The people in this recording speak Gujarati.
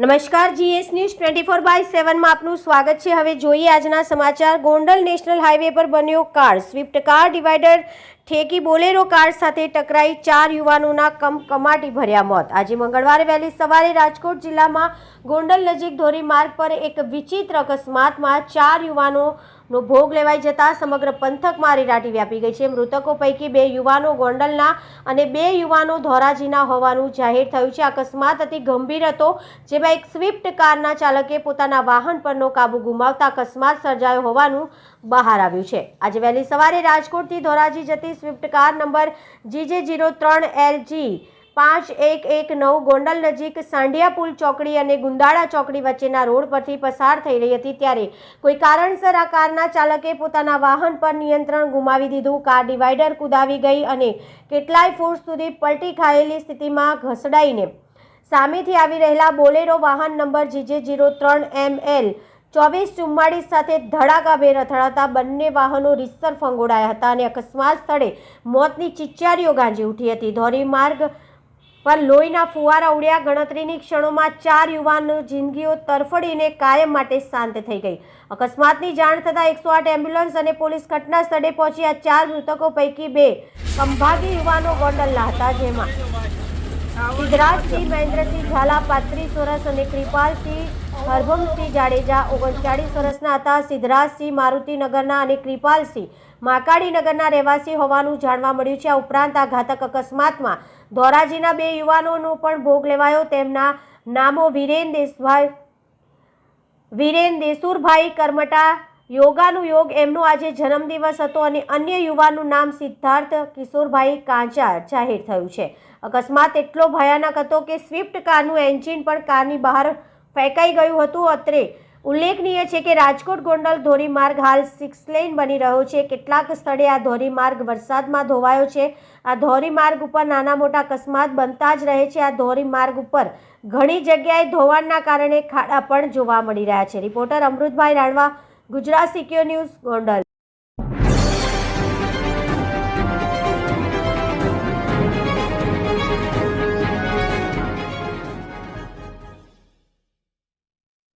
નમસ્કાર, GS news twenty four by સેવનમાં આપનું સ્વાગત છે. હવે જોઈએ આજના સમાચાર. ગોંડલ નેશનલ હાઈવે પર બન્યો કાર. સ્વિફ્ટ કાર ડિવાઈડર ઠેકી બોલેરો કાર સાથે ટકરાઈ ચાર યુવાનોના કમકમાટી ભર્યા મોત. આજે મંગળવારે વહેલી સવારે રાજકોટ જિલ્લામાં ગોંડલ નજીક ધોરીમાર્ગ પર એક વિચિત્ર અકસ્માતમાં ચાર યુવાનોનો ભોગ લેવાઈ જતા સમગ્ર પંથકમાં રેરાટી વ્યાપી ગઈ છે. મૃતકો પૈકી બે યુવાનો ગોંડલના અને બે યુવાનો ધોરાજીના હોવાનું જાહેર થયું છે. અકસ્માત અતિ ગંભીર હતો, જેમાં એક સ્વિફ્ટ કારના ચાલકે પોતાના વાહન પરનો કાબુ ગુમાવતા અકસ્માત સર્જાયો હોવાનું બહાર આવ્યું છે. આજે વહેલી સવારે રાજકોટથી ધોરાજી જતી Swift car number GJ zero ત્રણ એલ જી પાંચ એક એક નવ ગોંડલ નજીક સાંઢિયા પુલ ચોકડી અને ગુંદાળા ચોકડી વચ્ચેના રોડ પરથી પસાર થઈ રહી હતી ત્યારે કોઈ કારણસર આ કારના ચાલકે પોતાના વાહન પર નિયંત્રણ ગુમાવી દીધું. કાર ડિવાઈડર કુદાવી ગઈ અને કેટલાય ફૂટ સુધી પલટી ખાયેલી સ્થિતિમાં ઘસડાઈને સામેથી આવી રહેલા બોલેરો વાહન નંબર જીજે જીરો ત્રણ એમ એલ ચોવીસ ચુમ્માળીસ સાથે ધડાકાભેર અથડાતા બંને વાહનો રીતસર ફંગોળાયા હતા અને અકસ્માત સ્થળે મોતની ચિચ્ચારીઓ ગાંજી ઉઠી હતી. ધોરીમાર્ગ પર લોહીના ફુવારા ઉડ્યા ગણતરીની ક્ષણોમાં ચાર યુવાનો જિંદગીઓ તરફડીને કાયમ માટે શાંત થઈ ગઈ. અકસ્માતની જાણ થતાં એકસો આઠ એમ્બ્યુલન્સ અને પોલીસ ઘટના સ્થળે પહોંચ્યા ચાર મૃતકો પૈકી બે સંભાગી યુવાનો ગોંડલના હતા જેમાં સિદ્ધરાજસિંહ મહેન્દ્રસિંહ ઝાલા પાંત્રીસ વર્ષ અને કૃપાલસિંહ હરભમસિંહ જાડેજા ઓગણચાળીસ વર્ષના હતા. સિદ્ધરાજસિંહ મારુતિનગરના અને કૃપાલસિંહ માકાડીનગરના રહેવાસી હોવાનું જાણવા મળ્યું છે. આ ઉપરાંત આ ઘાતક અકસ્માતમાં ધોરાજીના બે યુવાનોનો પણ ભોગ લેવાયો. તેમના નામો વિરેન દેશભાઈ વિરેન દેસુરભાઈ કરમટા, યોગાનું યોગ, એમનો આજે જન્મદિવસ હતો અને અન્ય યુવાનનું નામ સિદ્ધાર્થ કિશોરભાઈ કાંચા જાહેર થયું છે. અકસ્માત એટલો ભયાનક હતો કે સ્વિફ્ટ કારનું એન્જિન પણ કારની બહાર ફેંકાઈ ગયું હતું અત્રે. ઉલ્લેખનીય છે કે રાજકોટ ગોંડલ ધોરીમાર્ગ હાલ સિક્સ લેન બની રહ્યો છે. કેટલાક સ્થળે આ ધોરીમાર્ગ વરસાદમાં ધોવાયો છે. આ ધોરીમાર્ગ ઉપર નાના મોટા અકસ્માત બનતા જ રહે છે. આ ધોરીમાર્ગ ઉપર ઘણી જગ્યાએ ધોવાણના કારણે ખાડા પણ જોવા મળી રહ્યા છે. Reporter Amrutbhai Ranva, Gujarat secure news Gondal.